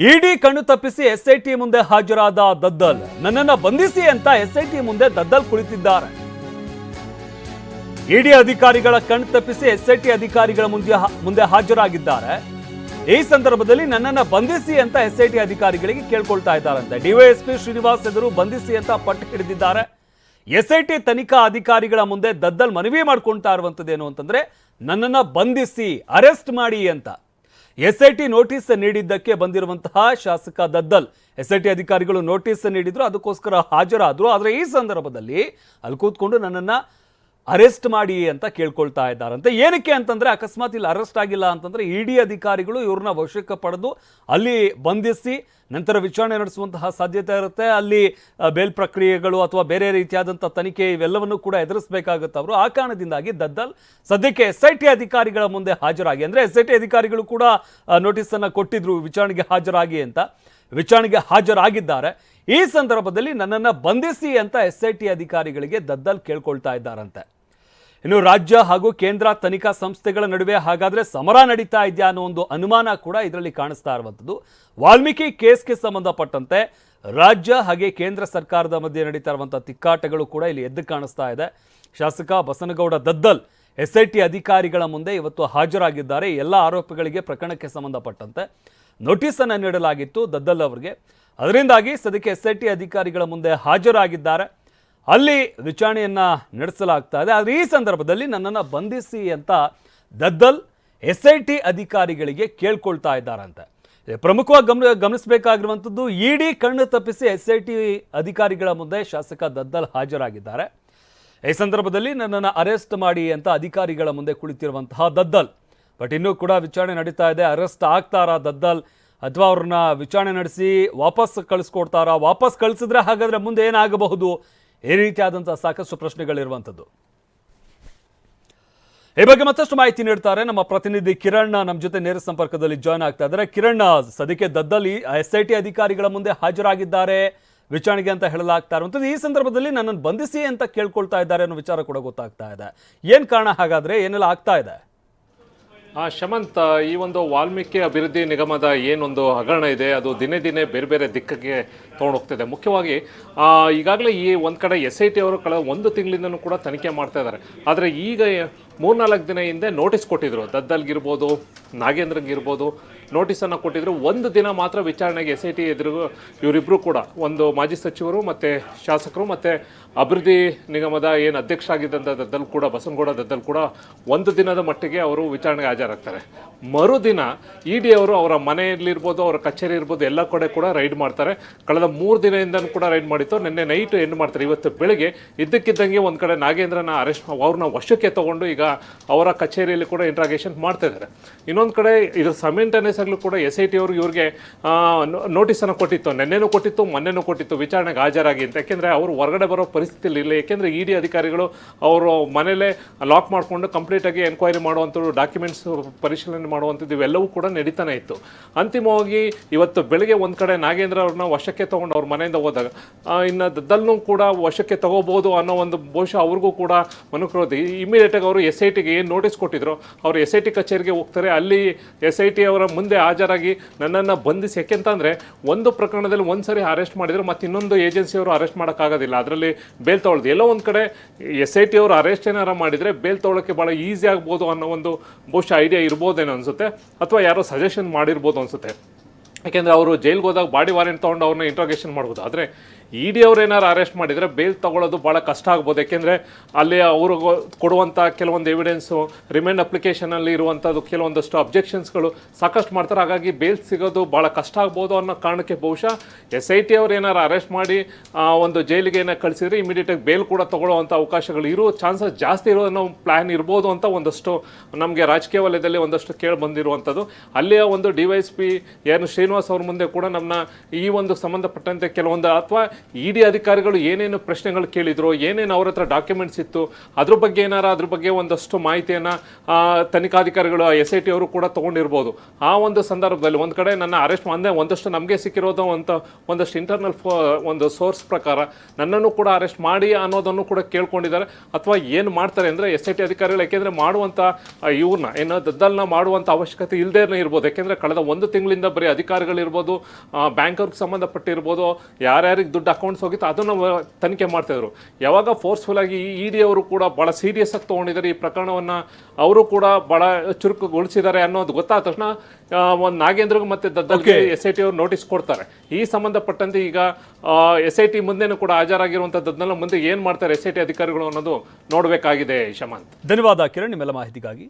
ಇಡಿ ಕಣ್ಣು ತಪ್ಪಿಸಿ ಎಸ್ಐಟಿ ಮುಂದೆ ಹಾಜರಾದ ದದ್ದಲ್. ನನ್ನನ್ನ ಬಂಧಿಸಿ ಅಂತ ಎಸ್ಐಟಿ ಮುಂದೆ ದದ್ದಲ್ ಕುಳಿತಿದ್ದಾರೆ. ಇಡಿ ಅಧಿಕಾರಿಗಳ ಕಣ್ಣು ತಪ್ಪಿಸಿ ಎಸ್ಐಟಿ ಅಧಿಕಾರಿಗಳ ಮುಂದೆ ಮುಂದೆ ಹಾಜರಾಗಿದ್ದಾರೆ. ಈ ಸಂದರ್ಭದಲ್ಲಿ ನನ್ನನ್ನ ಬಂಧಿಸಿ ಅಂತ ಎಸ್ಐಟಿ ಅಧಿಕಾರಿಗಳಿಗೆ ಕೇಳ್ಕೊಳ್ತಾ ಇದ್ದಾರಂತೆ. ಡಿವೈಎಸ್ಪಿ ಶ್ರೀನಿವಾಸ್ ಎದುರು ಬಂಧಿಸಿ ಅಂತ ಪಟ್ಟು ಹಿಡಿದಿದ್ದಾರೆ. ಎಸ್ಐಟಿ ತನಿಖಾ ಅಧಿಕಾರಿಗಳ ಮುಂದೆ ದದ್ದಲ್ ಮನವಿ ಮಾಡ್ಕೊಳ್ತಾ ಇರುವಂತದ್ದೇನು ಅಂತಂದ್ರೆ, ನನ್ನನ್ನ ಬಂಧಿಸಿ, ಅರೆಸ್ಟ್ ಮಾಡಿ ಅಂತ. ಎಸ್ಐಟಿ ನೋಟಿಸ್ ನೀಡಿದ್ದಕ್ಕೆ ಬಂದಿರುವಂತಹ ಶಾಸಕ ದದ್ದಲ್. ಎಸ್ಐಟಿ ಅಧಿಕಾರಿಗಳು ನೋಟಿಸ್ ನೀಡಿದ್ರು, ಅದಕ್ಕೋಸ್ಕರ ಹಾಜರಾದರು. ಆದರೆ ಈ ಸಂದರ್ಭದಲ್ಲಿ ಅಲ್ಲಿ ಕೂತ್ಕೊಂಡು ನನ್ನನ್ನ ಅರೆಸ್ಟ್ ಮಾಡಿ ಅಂತ ಕೇಳ್ಕೊಳ್ತಾ ಇದ್ದಾರಂತೆ. ಏನಕ್ಕೆ ಅಂತಂದ್ರೆ ಅಕಸ್ಮಾತ್ ಇಲ್ಲಿ ಅರೆಸ್ಟ್ ಆಗಿಲ್ಲ ಅಂತಂದ್ರೆ ಇಡಿ ಅಧಿಕಾರಿಗಳು ಇವ್ರನ್ನ ವಶಕ್ಕೆ ಪಡೆದು ಅಲ್ಲಿ ಬಂಧಿಸಿ ನಂತರ ವಿಚಾರಣೆ ನಡೆಸುವಂತಹ ಸಾಧ್ಯತೆ ಇರುತ್ತೆ. ಅಲ್ಲಿ ಬೇಲ್ ಪ್ರಕ್ರಿಯೆಗಳು ಅಥವಾ ಬೇರೆ ರೀತಿಯಾದಂಥ ತನಿಖೆ ಇವೆಲ್ಲವನ್ನು ಕೂಡ ಎದುರಿಸಬೇಕಾಗುತ್ತೆ ಅವರು. ಆ ಕಾರಣದಿಂದಾಗಿ ದದ್ದಲ್ ಸದ್ಯಕ್ಕೆ ಎಸ್ ಐ ಟಿ ಅಧಿಕಾರಿಗಳ ಮುಂದೆ ಹಾಜರಾಗಿ, ಅಂದ್ರೆ ಎಸ್ ಐ ಟಿ ಅಧಿಕಾರಿಗಳು ಕೂಡ ನೋಟಿಸ್ ಅನ್ನ ಕೊಟ್ಟಿದ್ರು, ವಿಚಾರಣೆಗೆ ಹಾಜರಾಗಿ ಅಂತ. ವಿಚಾರಣೆಗೆ ಹಾಜರಾಗಿದ್ದಾರೆ. ಈ ಸಂದರ್ಭದಲ್ಲಿ ನನ್ನನ್ನು ಬಂಧಿಸಿ ಅಂತ ಎಸ್ ಐ ಟಿ ಅಧಿಕಾರಿಗಳಿಗೆ ದದ್ದಲ್ ಕೇಳ್ಕೊಳ್ತಾ ಇದ್ದಾರಂತೆ. ಇನ್ನು ರಾಜ್ಯ ಹಾಗೂ ಕೇಂದ್ರ ತನಿಖಾ ಸಂಸ್ಥೆಗಳ ನಡುವೆ ಹಾಗಾದರೆ ಸಮರ ನಡೀತಾ ಇದೆಯಾ ಅನ್ನೋ ಒಂದು ಅನುಮಾನ ಕೂಡ ಇದರಲ್ಲಿ ಕಾಣಿಸ್ತಾ ಇರುವಂಥದ್ದು. ವಾಲ್ಮೀಕಿ ಕೇಸ್ಗೆ ಸಂಬಂಧಪಟ್ಟಂತೆ ರಾಜ್ಯ ಹಾಗೆ ಕೇಂದ್ರ ಸರ್ಕಾರದ ಮಧ್ಯೆ ನಡೀತಾ ಇರುವಂಥ ತಿಕ್ಕಾಟಗಳು ಕೂಡ ಇಲ್ಲಿ ಎದ್ದು ಕಾಣಿಸ್ತಾ ಇದೆ. ಶಾಸಕ Basanagouda Daddal S I T ಅಧಿಕಾರಿಗಳ ಮುಂದೆ ಇವತ್ತು ಹಾಜರಾಗಿದ್ದಾರೆ. ಎಲ್ಲ ಆರೋಪಿಗಳಿಗೆ ಪ್ರಕರಣಕ್ಕೆ ಸಂಬಂಧಪಟ್ಟಂತೆ ನೋಟಿಸನ್ನು ನೀಡಲಾಗಿತ್ತು ದದ್ದಲ್ ಅವರಿಗೆ. ಅದರಿಂದಾಗಿ ಸದ್ಯಕ್ಕೆ ಎಸ್ ಐ ಟಿ ಅಧಿಕಾರಿಗಳ ಮುಂದೆ ಹಾಜರಾಗಿದ್ದಾರೆ. ಅಲ್ಲಿ ವಿಚಾರಣೆಯನ್ನ ನಡೆಸಲಾಗ್ತಾ ಇದೆ. ಆದರೆ ಈ ಸಂದರ್ಭದಲ್ಲಿ ನನ್ನನ್ನು ಬಂಧಿಸಿ ಅಂತ ದದ್ದಲ್ ಎಸ್ ಐ ಟಿ ಅಧಿಕಾರಿಗಳಿಗೆ ಕೇಳ್ಕೊಳ್ತಾ ಇದ್ದಾರಂತೆ. ಪ್ರಮುಖವಾಗಿ ಗಮನ ಗಮನಿಸಬೇಕಾಗಿರುವಂಥದ್ದು ಇಡಿ ಕಣ್ಣು ತಪ್ಪಿಸಿ ಎಸ್ ಐ ಟಿ ಅಧಿಕಾರಿಗಳ ಮುಂದೆ ಶಾಸಕ ದದ್ದಲ್ ಹಾಜರಾಗಿದ್ದಾರೆ. ಈ ಸಂದರ್ಭದಲ್ಲಿ ನನ್ನನ್ನು ಅರೆಸ್ಟ್ ಮಾಡಿ ಅಂತ ಅಧಿಕಾರಿಗಳ ಮುಂದೆ ಕುಳಿತಿರುವಂತಹ ದದ್ದಲ್. ಬಟ್ ಇನ್ನೂ ಕೂಡ ವಿಚಾರಣೆ ನಡೀತಾ ಇದೆ. ಅರೆಸ್ಟ್ ಆಗ್ತಾರಾ ದದ್ದಲ್? ಅಥವಾ ಅವ್ರನ್ನ ವಿಚಾರಣೆ ನಡೆಸಿ ವಾಪಸ್ ಕಳಿಸ್ಕೊಡ್ತಾರಾ? ವಾಪಸ್ ಕಳಿಸಿದ್ರೆ ಹಾಗಾದ್ರೆ ಮುಂದೆ ಏನಾಗಬಹುದು? ಈ ರೀತಿಯಾದಂಥ ಸಾಕಷ್ಟು ಪ್ರಶ್ನೆಗಳಿರುವಂಥದ್ದು. ಈ ಬಗ್ಗೆ ಮತ್ತಷ್ಟು ಮಾಹಿತಿ ನೀಡ್ತಾರೆ ನಮ್ಮ ಪ್ರತಿನಿಧಿ ಕಿರಣ್ ನಮ್ಮ ಜೊತೆ ನೇರ ಸಂಪರ್ಕದಲ್ಲಿ ಜಾಯ್ನ್ ಆಗ್ತಾ ಇದ್ದಾರೆ. ಕಿರಣ್ ಸದ್ಯಕ್ಕೆ ದದ್ದಲ್ಲಿ ಎಸ್ ಐ ಟಿ ಅಧಿಕಾರಿಗಳ ಮುಂದೆ ಹಾಜರಾಗಿದ್ದಾರೆ. ವಿಚಾರಣೆಗೆ ಅಂತ ಹೇಳಲಾಗ್ತಾ ಇರುವಂಥದ್ದು. ಈ ಸಂದರ್ಭದಲ್ಲಿ ನನ್ನನ್ನು ಬಂಧಿಸಿ ಅಂತ ಕೇಳ್ಕೊಳ್ತಾ ಇದ್ದಾರೆ ಅನ್ನೋ ವಿಚಾರ ಕೂಡ ಗೊತ್ತಾಗ್ತಾ ಇದೆ. ಏನು ಕಾರಣ? ಹಾಗಾದ್ರೆ ಏನೆಲ್ಲ ಆಗ್ತಾ ಇದೆ? ಶಮಂತ್, ಈ ಒಂದು ವಾಲ್ಮೀಕಿ ಅಭಿವೃದ್ಧಿ ನಿಗಮದ ಏನೊಂದು ಹಗರಣ ಇದೆ, ಅದು ದಿನೇ ದಿನೇ ಬೇರೆ ಬೇರೆ ದಿಕ್ಕಿಗೆ ತೊಗೊಂಡೋಗ್ತಿದೆ. ಮುಖ್ಯವಾಗಿ ಈಗಾಗಲೇ ಈ ಒಂದು ಕಡೆ ಎಸ್ ಐ ಟಿ ಅವರು ಕಳೆದ ಒಂದು ತಿಂಗಳಿಂದನೂ ಕೂಡ ತನಿಖೆ ಮಾಡ್ತಾ ಇದ್ದಾರೆ. ಆದರೆ ಈಗ ಮೂರ್ನಾಲ್ಕು ದಿನ ಹಿಂದೆ ನೋಟಿಸ್ ಕೊಟ್ಟಿದ್ರು. ದದ್ದಲ್ಗಿರ್ಬೋದು ನಾಗೇಂದ್ರಗಿರ್ಬೋದು ನೋಟಿಸನ್ನು ಕೊಟ್ಟಿದ್ರು. ಒಂದು ದಿನ ಮಾತ್ರ ವಿಚಾರಣೆಗೆ ಎಸ್ ಐ ಟಿ ಎದುರು ಇವರಿಬ್ಬರು ಕೂಡ. ಒಂದು ಮಾಜಿ ಸಚಿವರು ಮತ್ತು ಶಾಸಕರು ಮತ್ತು ಅಭಿವೃದ್ಧಿ ನಿಗಮದ ಏನು ಅಧ್ಯಕ್ಷರಾಗಿದ್ದಂಥ ದದ್ದಲ್ ಕೂಡ ಬಸನಗೌಡ ದದ್ದಲ್ ಕೂಡ ಒಂದು ದಿನದ ಮಟ್ಟಿಗೆ ಅವರು ವಿಚಾರಣೆಗೆ ಹಾಜರಾಗ್ತಾರೆ. ಮರುದಿನ ಇ ಡಿ ಅವರು ಅವರ ಮನೆಯಲ್ಲಿರ್ಬೋದು, ಅವರ ಕಚೇರಿ ಇರ್ಬೋದು, ಎಲ್ಲ ಕಡೆ ಕೂಡ ರೈಡ್ ಮಾಡ್ತಾರೆ. ಕಳೆದ ಮೂರು ದಿನದಿಂದನೂ ಕೂಡ ರೈಡ್ ಮಾಡಿತ್ತು. ನಿನ್ನೆ ನೈಟ್ ಎಂಡ್ ಮಾಡ್ತಾರೆ. ಇವತ್ತು ಬೆಳಗ್ಗೆ ಇದ್ದಕ್ಕಿದ್ದಂಗೆ ಒಂದು ಕಡೆ ನಾಗೇಂದ್ರನ ಅರೆಸ್ಟ್ ಅವ್ರನ್ನ ವಶಕ್ಕೆ ತಗೊಂಡು ಈಗ ಅವರ ಕಚೇರಿಯಲ್ಲಿ ಕೂಡ ಇಂಟ್ರಾಗೇಷನ್ ಮಾಡ್ತಾ ಇದ್ದಾರೆ. ಇನ್ನೊಂದು ಕಡೆ ಇದ್ರ ಆಗಲೂ ಕೂಡ ಎಸ್ ಐ ಟಿ ಅವರು ಇವ್ರಿಗೆ ನೋಟಿಸನ್ನು ಕೊಟ್ಟಿತ್ತು. ನೆನ್ನೆನೂ ಕೊಟ್ಟಿತ್ತು, ಮೊನ್ನೆನೂ ಕೊಟ್ಟಿತ್ತು. ವಿಚಾರಣೆಗೆ ಹಾಜರಾಗಿ ಅಂತ. ಯಾಕೆಂದರೆ ಅವರು ಹೊರಗಡೆ ಬರೋ ಪರಿಸ್ಥಿತಿಯಲ್ಲಿ ಇಲ್ಲ. ಯಾಕೆಂದರೆ ಇ ಡಿ ಅಧಿಕಾರಿಗಳು ಅವರು ಮನೇಲೆ ಲಾಕ್ ಮಾಡಿಕೊಂಡು ಕಂಪ್ಲೀಟಾಗಿ ಎನ್ಕ್ವೈರಿ ಮಾಡುವಂಥದ್ದು ಡಾಕ್ಯುಮೆಂಟ್ಸ್ ಪರಿಶೀಲನೆ ಮಾಡುವಂಥದ್ದು ಇವೆಲ್ಲವೂ ಕೂಡ ನಡೀತಾನೆ ಇತ್ತು. ಅಂತಿಮವಾಗಿ ಇವತ್ತು ಬೆಳಗ್ಗೆ ಒಂದು ಕಡೆ ನಾಗೇಂದ್ರ ಅವ್ರನ್ನ ವಶಕ್ಕೆ ತೊಗೊಂಡು ಅವ್ರ ಮನೆಯಿಂದ ಹೋದಾಗ ಇನ್ನ ದದ್ದಲ್ನೂ ಕೂಡ ವಶಕ್ಕೆ ತಗೋಬೋದು ಅನ್ನೋ ಒಂದು ಬಹುಶಃ ಅವ್ರಿಗೂ ಕೂಡ ಮನುಕೃತಿ ಇಮಿಡಿಯೇಟಾಗಿ ಅವರು ಎಸ್ ಐ ಟಿಗೆ ಏನು ನೋಟಿಸ್ ಕೊಟ್ಟಿದ್ರು, ಅವರು ಎಸ್ ಐ ಟಿ ಕಚೇರಿಗೆ ಹೋಗ್ತಾರೆ. ಅಲ್ಲಿ ಎಸ್ ಐ ಟಿ ಅವರ ಮುಂದೆ ಹಾಜರಾಗಿ ನನ್ನನ್ನು ಬಂಧಿಸಿ ಯಾಕೆಂತಂದರೆ ಒಂದು ಪ್ರಕರಣದಲ್ಲಿ ಒಂದು ಸರಿ ಅರೆಸ್ಟ್ ಮಾಡಿದರೆ ಮತ್ತು ಇನ್ನೊಂದು ಏಜೆನ್ಸಿಯವರು ಅರೆಸ್ಟ್ ಮಾಡೋಕ್ಕಾಗೋದಿಲ್ಲ. ಅದರಲ್ಲಿ ಬೇಲ್ ತೊಗೊಳ್ದು ಎಲ್ಲೋ ಒಂದು ಕಡೆ ಎಸ್ ಐ ಟಿ ಅವರು ಅರೆಸ್ಟ್ ಏನಾರು ಮಾಡಿದರೆ ಬೇಲ್ ತೊಗೊಳಕ್ಕೆ ಭಾಳ ಈಸಿ ಆಗ್ಬೋದು ಅನ್ನೋ ಒಂದು ಬಹುಶಃ ಐಡಿಯಾ ಇರ್ಬೋದೇನೋ ಅನಿಸುತ್ತೆ? ಅಥವಾ ಯಾರೋ ಸಜೆಷನ್ ಮಾಡಿರ್ಬೋದು ಅನಿಸುತ್ತೆ? ಯಾಕೆಂದರೆ ಅವರು ಜೈಲ್ಗೆ ಹೋದಾಗ ಬಾಡಿ ವಾರೆಂಟ್ ತೊಗೊಂಡು ಅವ್ರನ್ನ ಇಂಟ್ರೋಗೇಷನ್ ಮಾಡ್ಬೋದು. ಆದರೆ ಇ ಡಿ ಅವ್ರು ಏನಾರು ಅರೆಸ್ಟ್ ಮಾಡಿದರೆ ಬೇಲ್ ತಗೊಳ್ಳೋದು ಭಾಳ ಕಷ್ಟ ಆಗ್ಬೋದು. ಯಾಕೆಂದರೆ ಅಲ್ಲಿ ಅವರು ಕೊಡುವಂಥ ಕೆಲವೊಂದು ಎವಿಡೆನ್ಸು ರಿಮೈಂಡ್ ಅಪ್ಲಿಕೇಶನಲ್ಲಿ ಇರುವಂಥದ್ದು ಕೆಲವೊಂದಷ್ಟು ಅಬ್ಜೆಕ್ಷನ್ಸ್ಗಳು ಸಾಕಷ್ಟು ಮಾಡ್ತಾರೆ. ಹಾಗಾಗಿ ಬೇಲ್ ಸಿಗೋದು ಭಾಳ ಕಷ್ಟ ಆಗ್ಬೋದು ಅನ್ನೋ ಕಾರಣಕ್ಕೆ ಬಹುಶಃ ಎಸ್ ಐ ಟಿ ಅವ್ರು ಏನಾರು ಅರೆಸ್ಟ್ ಮಾಡಿ ಒಂದು ಜೈಲಿಗೆ ಏನಾರು ಕಳಿಸಿದ್ರೆ ಇಮಿಡಿಯೇಟಾಗಿ ಬೇಲ್ ಕೂಡ ತೊಗೊಳ್ಳುವಂಥ ಅವಕಾಶಗಳು ಇರೋ ಚಾನ್ಸಸ್ ಜಾಸ್ತಿ ಇರೋ ಅನ್ನೋ ಪ್ಲ್ಯಾನ್ ಇರ್ಬೋದು ಅಂತ ಒಂದಷ್ಟು ನಮಗೆ ರಾಜಕೀಯ ವಲಯದಲ್ಲಿ ಒಂದಷ್ಟು ಕೇಳಿ ಬಂದಿರುವಂಥದ್ದು ಅಲ್ಲಿಯ ಒಂದು ಡಿ ವೈ ಎಸ್ ಪಿ ಏನು ಶ್ರೀನಿವಾಸ್ ಅವ್ರ ಮುಂದೆ ಕೂಡ ನಮ್ಮ ಈ ಒಂದು ಸಂಬಂಧಪಟ್ಟಂತೆ ಕೆಲವೊಂದು, ಅಥವಾ ಇ ಡಿ ಅಧಿಕಾರಿಗಳು ಏನೇನು ಪ್ರಶ್ನೆಗಳು ಕೇಳಿದ್ರು ಏನೇನು ಅವ್ರ ಹತ್ರ ಡಾಕ್ಯುಮೆಂಟ್ಸ್ ಇತ್ತು ಅದ್ರ ಬಗ್ಗೆ ಏನಾರ ಅದ್ರ ಬಗ್ಗೆ ಒಂದಷ್ಟು ಮಾಹಿತಿಯನ್ನ ತನಿಖಾಧಿಕಾರಿಗಳು ಎಸ್ ಐ ಟಿ ಅವರು ಕೂಡ ತಗೊಂಡಿರ್ಬೋದು. ಆ ಒಂದು ಸಂದರ್ಭದಲ್ಲಿ ಒಂದು ಕಡೆ ನನ್ನ ಅರೆಸ್ಟ್ ಅಂದ್ರೆ ಒಂದಷ್ಟು ನಮಗೆ ಸಿಕ್ಕಿರೋದು ಅಂತ ಒಂದಷ್ಟು ಇಂಟರ್ನಲ್ ಒಂದು ಸೋರ್ಸ್ ಪ್ರಕಾರ ನನ್ನನ್ನು ಕೂಡ ಅರೆಸ್ಟ್ ಮಾಡಿ ಅನ್ನೋದನ್ನು ಕೂಡ ಕೇಳ್ಕೊಂಡಿದ್ದಾರೆ. ಅಥವಾ ಏನು ಮಾಡ್ತಾರೆ ಅಂದ್ರೆ ಎಸ್ ಐ ಟಿ ಅಧಿಕಾರಿಗಳು ಯಾಕೆಂದ್ರೆ ಮಾಡುವಂತ ಆ, ಇವ್ರನ್ನ ಏನೋ ದದ್ದಲ್ನ ಮಾಡುವಂತ ಅವಶ್ಯಕತೆ ಇಲ್ಲದೇ ಇರ್ಬೋದು. ಯಾಕೆಂದ್ರೆ ಕಳೆದ ಒಂದು ತಿಂಗಳಿಂದ ಬರೀ ಅಧಿಕಾರಿಗಳಿರ್ಬೋದು ಬ್ಯಾಂಕರ್ಗೆ ಸಂಬಂಧಪಟ್ಟಿರ್ಬೋದು ಯಾರ್ಯಾರಿಗೆ ದುಡ್ಡು ಅಕೌಂಟ್ಸ್ ಹೋಗಿತ್ತು ಅದನ್ನು ತನಿಖೆ ಮಾಡ್ತಾಯಿದ್ರು ಯಾವಾಗ ಫೋರ್ಸ್ಫುಲ್ ಆಗಿ ಇ ಡಿ ಅವರು ಕೂಡ ಭಾಳ ಸೀರಿಯಸ್ ಆಗಿ ತೊಗೊಂಡಿದ್ದಾರೆ ಈ ಪ್ರಕರಣವನ್ನ ಅವರು ಕೂಡ ಭಾಳ ಚುರುಕುಗೊಳಿಸಿದ್ದಾರೆ ಅನ್ನೋದು ಗೊತ್ತಾದ ತಕ್ಷಣ ಒಂದು ನಾಗೇಂದ್ರಗೂ ಮತ್ತೆ ದದ್ದಲ್ಗೆ ಎಸ್ ಐ ಟಿ ಅವರು ನೋಟಿಸ್ ಕೊಡ್ತಾರೆ. ಈ ಸಂಬಂಧಪಟ್ಟಂತೆ ಈಗ ಎಸ್ ಐ ಟಿ ಮುಂದೆನೂ ಕೂಡ ಹಾಜರಾಗಿರುವಂಥದ್ದನ್ನೆಲ್ಲ ಮುಂದೆ ಏನು ಮಾಡ್ತಾರೆ ಎಸ್ ಐ ಟಿ ಅಧಿಕಾರಿಗಳು ಅನ್ನೋದು ನೋಡಬೇಕಾಗಿದೆ ಶಮಂತ್. ಧನ್ಯವಾದ ಕಿರಣ್ ನಿಮ್ಮೆಲ್ಲ ಮಾಹಿತಿಗಾಗಿ.